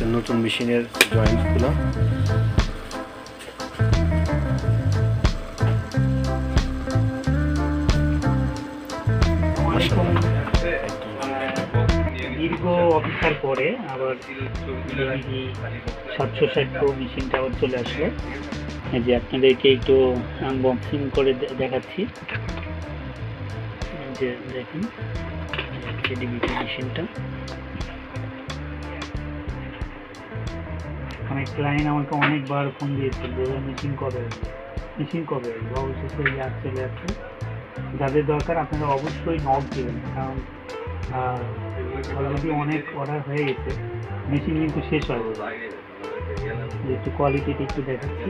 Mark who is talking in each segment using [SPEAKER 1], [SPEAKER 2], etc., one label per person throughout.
[SPEAKER 1] এটা নতুন মেশিনের জয়েন্টগুলো
[SPEAKER 2] দীর্ঘ অপেক্ষার পরে আবার সাতশো ষাট প্রো মেশিনটা আবার চলে আসলো। যে আপনাদেরকে একটু আনবক্সিং করে দেখাচ্ছি। যে দেখুন মেশিনটা অনেক ক্লায়েন্ট আমাকে অনেকবার ফোন দিয়েছে বলে মেশিন কবে মেশিন কবে? অবশেষে ইয়ার চলে আসছে। যাদের দরকার আপনারা অবশ্যই নক দেবেন, কারণ অলরেডি অনেক অর্ডার হয়ে গেছে। মেশিন কিন্তু শেষ হয় একটু কোয়ালিটিটা একটু দেখাচ্ছি।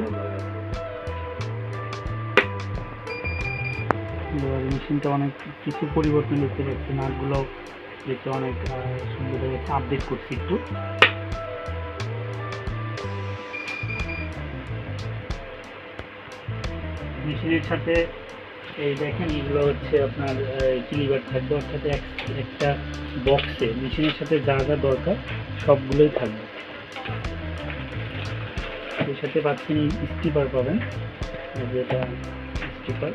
[SPEAKER 2] মেশিনটা অনেক কিছু পরিবর্তন দেখতে পাচ্ছি। নাটগুলো দেখতে অনেক সুন্দর হয়ে গেছে আপডেট করছি একটু। মেশিনের সাথে এই দেখেন, এগুলো হচ্ছে আপনার কিলিবার থাকবে, অর্থাৎ এক- একটা বক্সে। মেশিনের সাথে যা যা দরকার, সবগুলোই থাকবে। এর সাথে পাচ্ছেন স্টিপার পাবেন। এই যে এটা স্টিপার।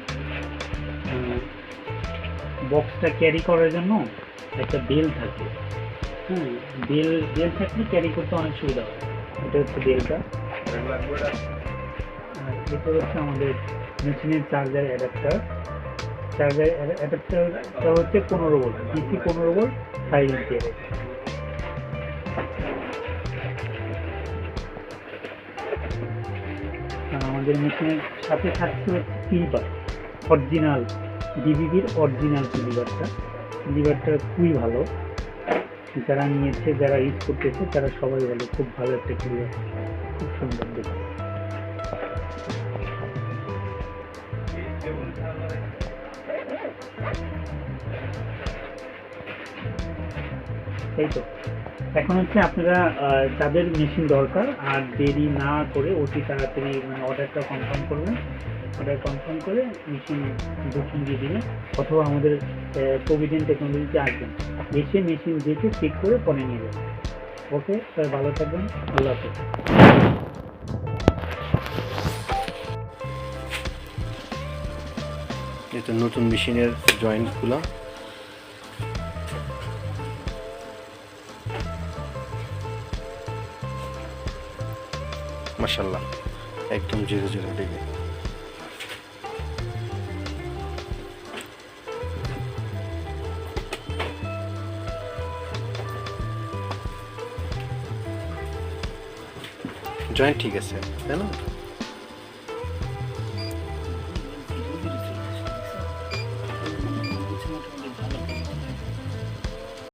[SPEAKER 2] বক্সটা ক্যারি করার জন্য একটা বেল থাকে। হ্যাঁ বেল বেল থাকলে ক্যারি করতে অনেক সুবিধা হয়। এটা হচ্ছে বেলটা। আর এটা হচ্ছে আমাদের মেশিনের চার্জার অ্যাডাপ্টার চার্জার অ্যাডাপ্টারটা হচ্ছে পনেরো ভোল্ট ডিসি পনেরো ভোল্ট ফাইভ ইঞ্চি আমাদের মেশিনের সাথে থাকছে হচ্ছে ক্লিপার অরিজিনাল ডিবিবির অরিজিনাল ক্লিপারটা ক্লিপারটা খুবই ভালো। যারা নিয়েছে, যারা ইউজ করতেছে, তারা সবাই বলে খুব ভালো একটা ক্লিপার খুব সুন্দর দেখতে। এই তো। এখন হচ্ছে আপনারা যাদের মেশিন দরকার, আর দেরি না করে অতি তাড়াতাড়ি মানে অর্ডারটা কনফার্ম করবেন। অর্ডার কনফার্ম করে মেশিন বুকিং দিয়ে দিবেন, অথবা আমাদের প্রভিডেন্ট টেকনোলজিতে আসবেন। এসে মেশিন দেখে চেক করে পরে নিয়ে যাবেন। ওকে স্যার ভালো থাকবেন। আল্লাহ হাফেজ।
[SPEAKER 1] এটা নতুন মেশিনের জয়েন্টগুলো মাশাল্লাহ একদম জিরো জিরো ডিগ্রি জয়েন্ট ঠিক আছে তাই না?